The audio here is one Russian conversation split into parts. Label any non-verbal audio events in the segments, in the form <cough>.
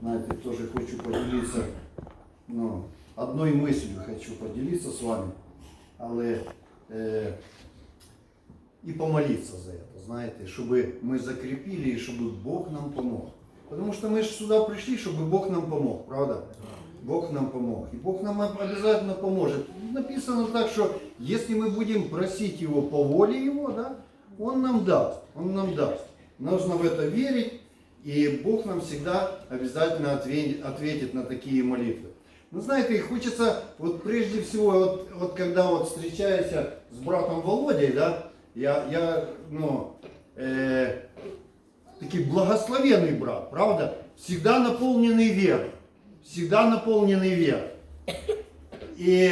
знаете, тоже хочу поделиться, ну, одной мыслью хочу поделиться з вами, але е, і помолитися за це, знаєте, щоб ми закріпили і щоб Бог нам помог. Потому что мы же сюда пришли, чтобы Бог нам помог, правда? Бог нам помог. И Бог нам обязательно поможет. Написано так, что если мы будем просить Его по воле Его, да, Он нам даст. Он нам даст. Нужно в это верить, и Бог нам всегда обязательно отве- ответит на такие молитвы. Ну, знаете, хочется, вот прежде всего, вот, вот когда вот встречаюсь с братом Володей, да, я, я ну, э, такой благословенный брат, правда? Всегда наполненный верой. Всегда наполненный верой. И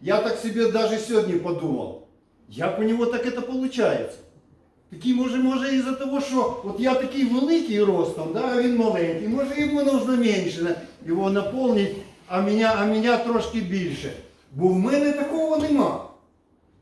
я так себе даже сегодня подумал, як у него так это получается? Такий, може, може із-за того, що от я такий великий ростом, да, а він маленький, може йому нужно менше його наповнити, а мене, а мене трошки більше. Бо в мене такого нема.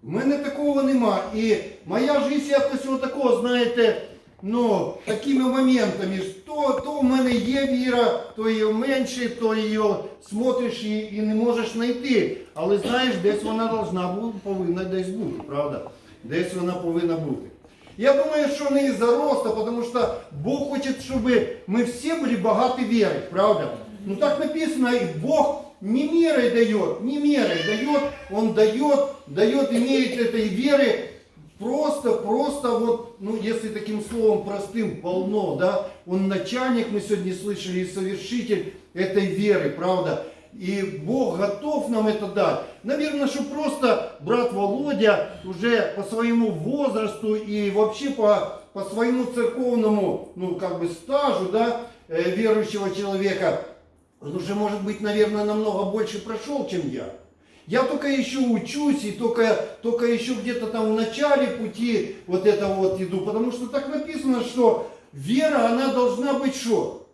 В мене такого нема. І моя життя якось отакого, знаєте, ну, такими моментами. То, то в мене є віра, то її менше, то її смотриш і, і не можеш знайти. Але знаєш, десь вона должна повинна десь бути, правда? Десь вона повинна бути. Я думаю, что не из-за роста, потому что Бог хочет, чтобы мы все были богаты верой, правда? Ну так написано, и Бог не мерой дает, не мерой дает, Он дает, дает, имеет этой веры просто, просто вот, ну если таким словом простым, полно, да, Он начальник, мы сегодня слышали, и совершитель этой веры, правда? И Бог готов нам это дать. Наверное, что просто брат Володя уже по своему возрасту и вообще по, по своему церковному, ну, как бы стажу, да, э, верующего человека, он уже, может быть, наверное, намного больше прошел, чем я. Я только еще учусь и только, только еще где-то там в начале пути вот этого вот иду, потому что так написано, что вера, она должна быть что?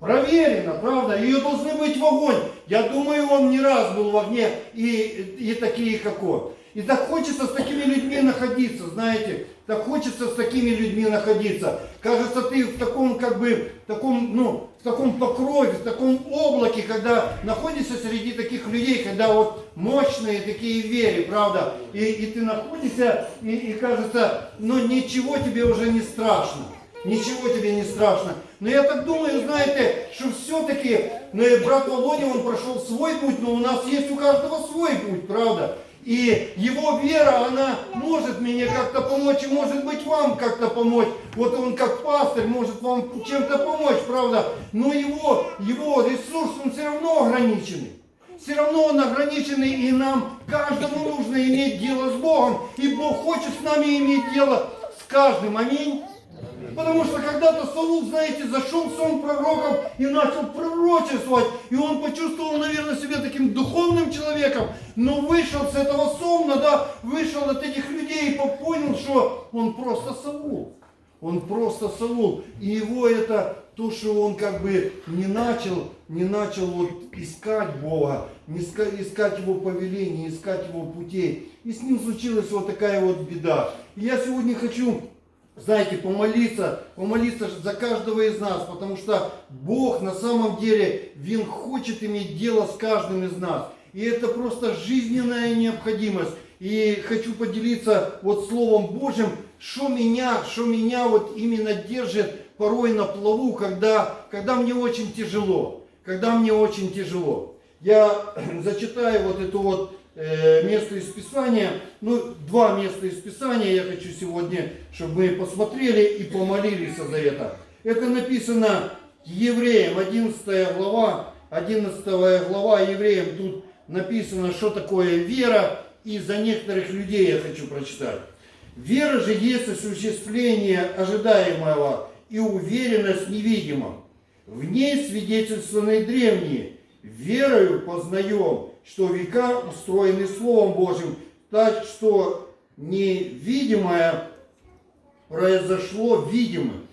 Проверено, правда? Ее должны быть в огонь. Я думаю, он не раз был в огне, и, и такие, как он. И так хочется с такими людьми находиться, знаете, так хочется с такими людьми находиться. Кажется, ты в таком, как бы, таком, ну, в таком покрове, в таком облаке, когда находишься среди таких людей, когда вот мощные такие веры, правда, и, и ты находишься, и, и кажется, ну ничего тебе уже не страшно. Ничего тебе не страшно. Но я так думаю, знаете, что все-таки, ну брат Володя, он прошел свой путь, но у нас есть у каждого свой путь, правда? И его вера, она может мне как-то помочь, и может быть вам как-то помочь. Вот он как пастырь может вам чем-то помочь, правда? Но его, его ресурс, он все равно ограниченный. Все равно он ограниченный, и нам каждому нужно иметь дело с Богом. И Бог хочет с нами иметь дело с каждым. Аминь. Потому что когда-то Саул, знаете, зашел в сон пророков и начал пророчествовать. И он почувствовал, наверное, себя таким духовным человеком. Но вышел с этого сомна, да, вышел от этих людей и понял, что он просто Саул. Он просто Саул. И его это, то, что он как бы не начал, не начал вот искать Бога, не ска- искать его повеления, искать его путей. И с ним случилась вот такая вот беда. И я сегодня хочу знаете, помолиться, помолиться за каждого из нас, потому что Бог на самом деле, Він хочет иметь дело с каждым из нас. И это просто жизненная необходимость. И хочу поделиться вот Словом Божьим, что меня, что меня вот именно держит порой на плаву, когда, когда мне очень тяжело. Когда мне очень тяжело. Я <clears throat> зачитаю вот это вот место из Писания, ну, два места из Писания я хочу сегодня, чтобы мы посмотрели и помолились за это. Это написано Евреям, 11 глава, 11 глава Евреям, тут написано, что такое вера, и за некоторых людей я хочу прочитать. Вера же есть осуществление ожидаемого и уверенность невидимом. В ней свидетельствованы древние. Верою познаем, что века устроены Словом Божьим, так что невидимое произошло видимым.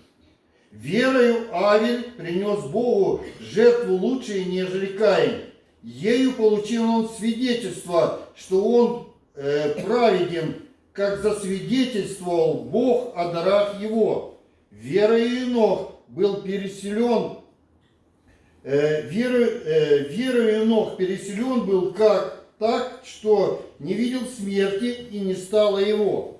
Верою Авель принес Богу жертву лучшей, нежели Каин. Ею получил он свидетельство, что он э, праведен, как засвидетельствовал Бог о дарах его. Верою Енох был переселен, э, верою, Нох переселен был как так, что не видел смерти и не стало его.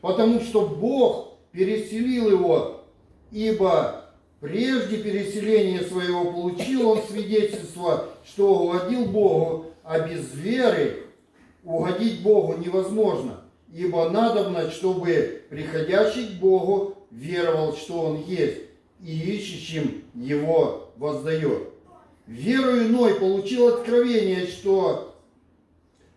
Потому что Бог переселил его, ибо прежде переселения своего получил он свидетельство, что угодил Богу, а без веры угодить Богу невозможно. Ибо надобно, чтобы приходящий к Богу веровал, что Он есть, и ищущим Его воздает. Верою Ной получил откровение, что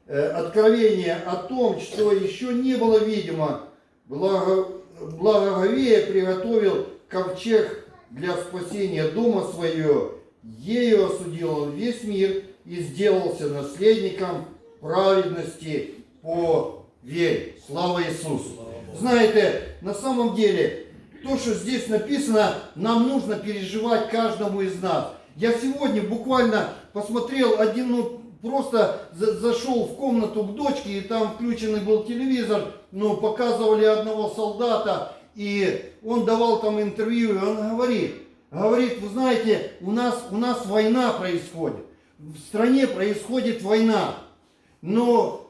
э, откровение о том, что еще не было видимо, благо, благоговея приготовил ковчег для спасения дома своего, ею осудил он весь мир и сделался наследником праведности по вере. Слава Иисусу! Знаете, на самом деле, то, что здесь написано, нам нужно переживать каждому из нас. Я сегодня буквально посмотрел один, ну, просто за- зашел в комнату к дочке, и там включенный был телевизор, ну, показывали одного солдата, и он давал там интервью, и он говорит, говорит, вы знаете, у нас, у нас война происходит, в стране происходит война, но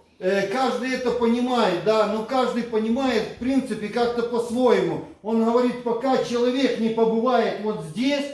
каждый это понимает, да, но каждый понимает, в принципе, как-то по-своему. Он говорит, пока человек не побывает вот здесь,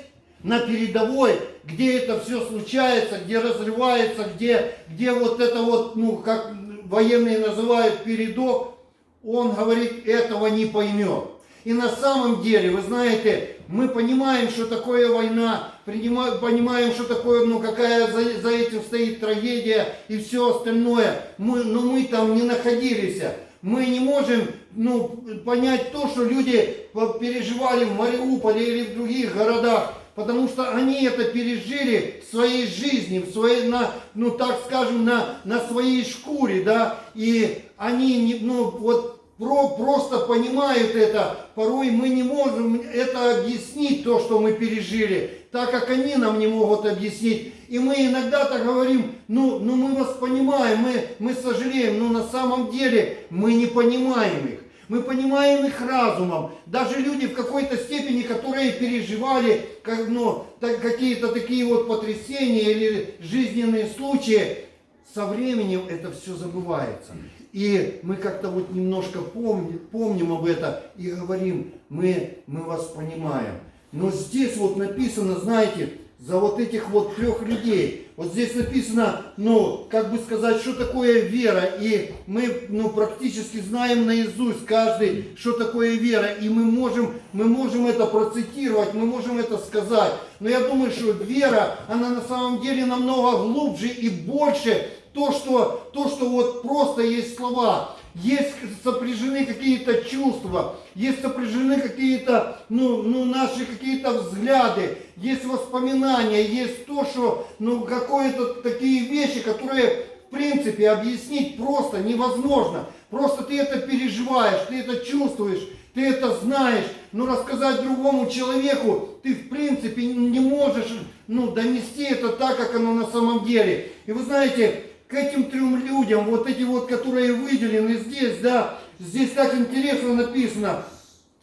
на передовой, где это все случается, где разрывается, где, где вот это вот, ну, как военные называют, передок, он говорит, этого не поймет. И на самом деле, вы знаете, мы понимаем, что такое война, понимаем, что такое, ну, какая за, за этим стоит трагедия и все остальное. Мы, но мы там не находились. Мы не можем ну, понять то, что люди переживали в Мариуполе или в других городах, потому что они это пережили в своей жизни, в своей, на, ну так скажем, на, на своей шкуре, да, и они, не, ну вот просто понимают это, порой мы не можем это объяснить, то, что мы пережили, так как они нам не могут объяснить. И мы иногда так говорим, ну, ну мы вас понимаем, мы, мы сожалеем, но на самом деле мы не понимаем их. Мы понимаем их разумом. Даже люди в какой-то степени, которые переживали как, ну, так- какие-то такие вот потрясения или жизненные случаи, со временем это все забывается. И мы как-то вот немножко помним, помним об этом и говорим, мы, мы вас понимаем. Но здесь вот написано, знаете, за вот этих вот трех людей. Вот здесь написано, ну, как бы сказать, что такое вера. И мы, ну, практически знаем наизусть каждый, что такое вера. И мы можем, мы можем это процитировать, мы можем это сказать. Но я думаю, что вера, она на самом деле намного глубже и больше то, что, то, что вот просто есть слова, есть сопряжены какие-то чувства, есть сопряжены какие-то, ну, ну, наши какие-то взгляды, есть воспоминания, есть то, что, ну, какие-то такие вещи, которые, в принципе, объяснить просто невозможно. Просто ты это переживаешь, ты это чувствуешь, ты это знаешь, но рассказать другому человеку ты, в принципе, не можешь, ну, донести это так, как оно на самом деле. И вы знаете, к этим трем людям, вот эти вот, которые выделены здесь, да, здесь так интересно написано,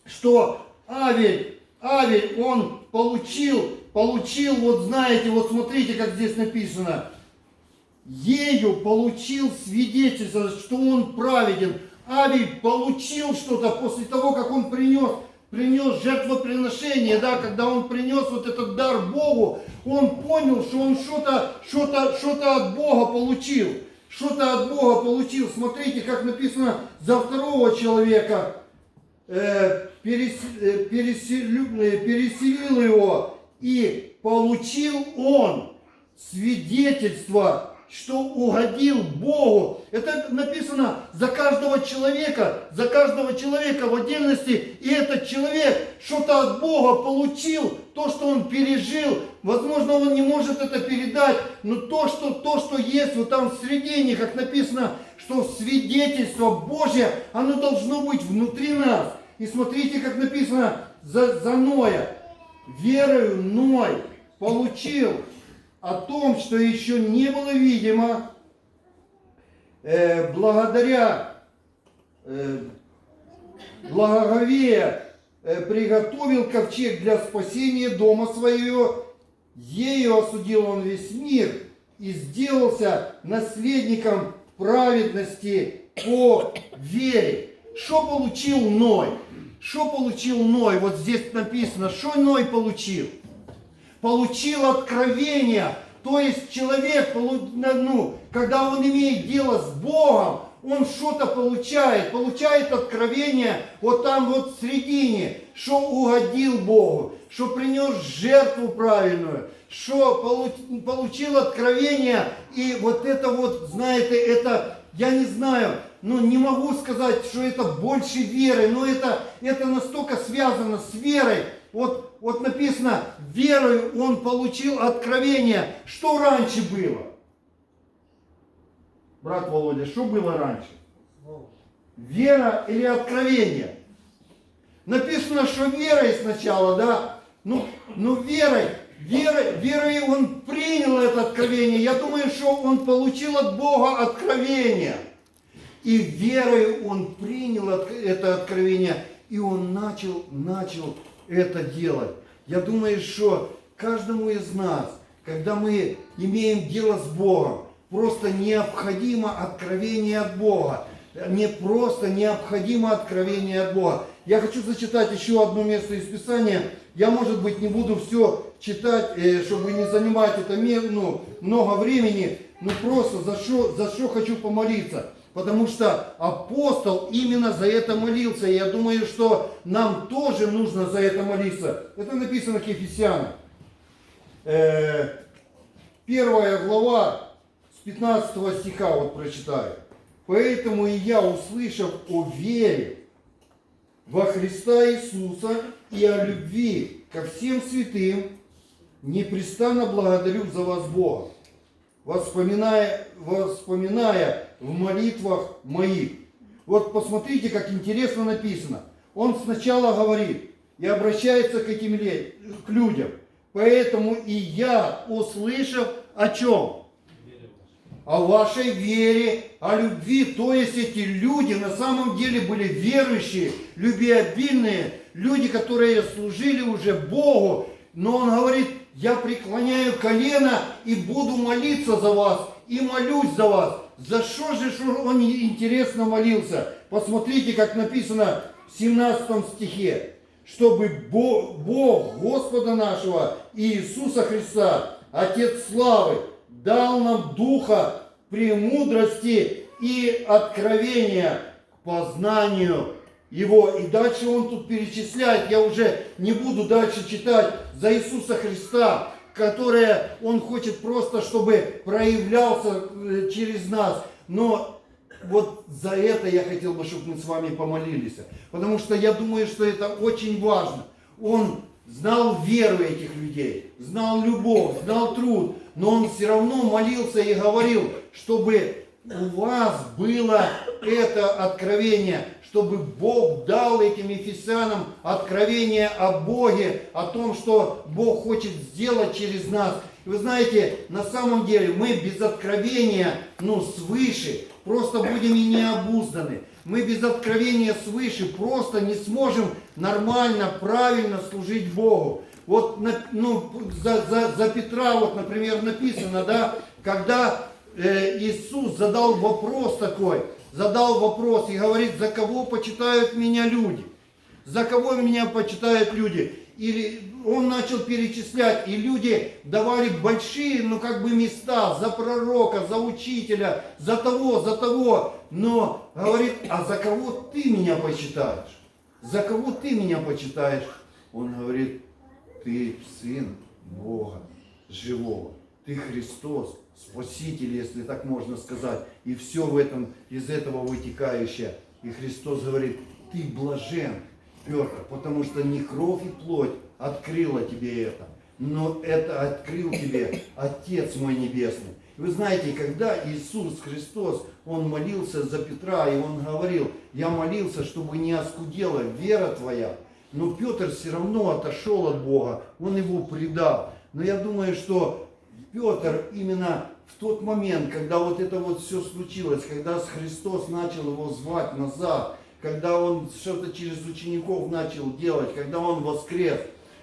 что Авель, Авель, он получил, получил, вот знаете, вот смотрите, как здесь написано, ею получил свидетельство, что он праведен. Авель получил что-то после того, как он принес, принес жертвоприношение, да, когда он принес вот этот дар Богу, он понял, что он что-то что-то что-то от Бога получил. Что-то от Бога получил. Смотрите, как написано за второго человека. Э, перес- э, переселю- э, переселил его и получил он свидетельство, что угодил Богу. Это написано за каждого человека, за каждого человека в отдельности. И этот человек что-то от Бога получил, то, что он пережил. Возможно, он не может это передать, но то, что, то, что есть вот там в середине, как написано, что свидетельство Божье, оно должно быть внутри нас. И смотрите, как написано за, за Ноя. Верою Ной получил о том, что еще не было видимо, э, благодаря э, благоговея э, приготовил ковчег для спасения дома своего, ею осудил он весь мир и сделался наследником праведности по вере. Что получил Ной? Что получил Ной? Вот здесь написано, что Ной получил? Получил откровение. То есть человек, ну, когда он имеет дело с Богом, он что-то получает, получает откровение вот там вот в середине, что угодил Богу, что принес жертву правильную, что полу- получил откровение, и вот это вот, знаете, это, я не знаю, ну не могу сказать, что это больше веры, но это, это настолько связано с верой. Вот, вот написано, верою он получил откровение. Что раньше было? Брат Володя, что было раньше? Вера или откровение? Написано, что верой сначала, да? Ну, ну верой, верой, верой он принял это откровение. Я думаю, что он получил от Бога откровение. И верой он принял это откровение, и он начал, начал это делать. Я думаю, что каждому из нас, когда мы имеем дело с Богом, просто необходимо откровение от Бога. Не просто необходимо откровение от Бога. Я хочу зачитать еще одно место из Писания. Я, может быть, не буду все читать, э, чтобы не занимать это ну, много времени, но просто за что, за что хочу помолиться. Потому что апостол именно за это молился. И я думаю, что нам тоже нужно за это молиться. Это написано к Ефесянам. Э, Первая глава с 15 стиха вот прочитаю. Поэтому и я, услышав о вере во Христа Иисуса и о любви ко всем святым, непрестанно благодарю за вас Бога, воспоминая, воспоминая в молитвах моих. Вот посмотрите, как интересно написано. Он сначала говорит и обращается к этим к людям. Поэтому и я, услышав о чем? о вашей вере, о любви. То есть эти люди на самом деле были верующие, любвеобильные, люди, которые служили уже Богу. Но он говорит, я преклоняю колено и буду молиться за вас, и молюсь за вас. За что же он интересно молился? Посмотрите, как написано в 17 стихе. Чтобы Бо- Бог Господа нашего Иисуса Христа, Отец славы, дал нам духа премудрости и откровения к познанию Его. И дальше он тут перечисляет, я уже не буду дальше читать, за Иисуса Христа, которое он хочет просто, чтобы проявлялся э, через нас. Но вот за это я хотел бы, чтобы мы с вами помолились. Потому что я думаю, что это очень важно. Он знал веру этих людей, знал любовь, знал труд, но он все равно молился и говорил, чтобы у вас было это откровение, чтобы Бог дал этим ефесянам откровение о Боге, о том, что Бог хочет сделать через нас. И вы знаете, на самом деле мы без откровения, ну, свыше, просто будем и необузданы. Мы без откровения свыше просто не сможем нормально, правильно служить Богу. Вот ну, за, за, за Петра, вот, например, написано, да, когда Иисус задал вопрос такой, задал вопрос и говорит, за кого почитают меня люди? За кого меня почитают люди? Или он начал перечислять, и люди давали большие, ну как бы места за пророка, за учителя, за того, за того. Но говорит, а за кого ты меня почитаешь? За кого ты меня почитаешь? Он говорит, ты сын Бога живого. Ты Христос, Спаситель, если так можно сказать. И все в этом, из этого вытекающее. И Христос говорит, ты блажен, Петр, потому что не кровь и плоть открыла тебе это, но это открыл тебе Отец мой Небесный. Вы знаете, когда Иисус Христос, Он молился за Петра, и Он говорил, я молился, чтобы не оскудела вера твоя, но Петр все равно отошел от Бога, он его предал. Но я думаю, что Петр именно в тот момент, когда вот это вот все случилось, когда Христос начал его звать назад, когда он что-то через учеников начал делать, когда он воскрес,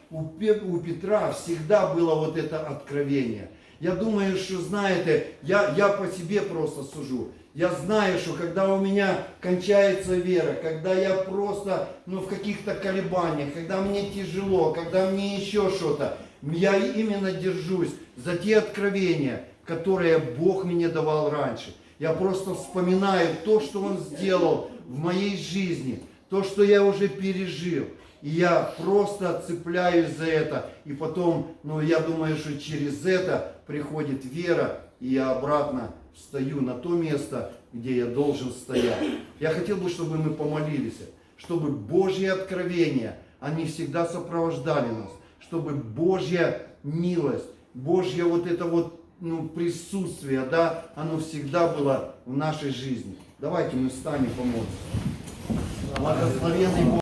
у, Пе- у Петра всегда было вот это откровение. Я думаю, что, знаете, я, я по себе просто сужу. Я знаю, что когда у меня кончается вера, когда я просто ну, в каких-то колебаниях, когда мне тяжело, когда мне еще что-то, я именно держусь за те откровения, которые Бог мне давал раньше. Я просто вспоминаю то, что Он сделал в моей жизни, то, что я уже пережил. И я просто цепляюсь за это. И потом, ну, я думаю, что через это приходит вера, и я обратно встаю на то место, где я должен стоять. Я хотел бы, чтобы мы помолились, чтобы Божьи откровения, они всегда сопровождали нас, чтобы Божья милость, Божье вот это вот ну, присутствие, да, оно всегда было в нашей жизни. Давайте мы встанем, помолимся. Благословенный Бог.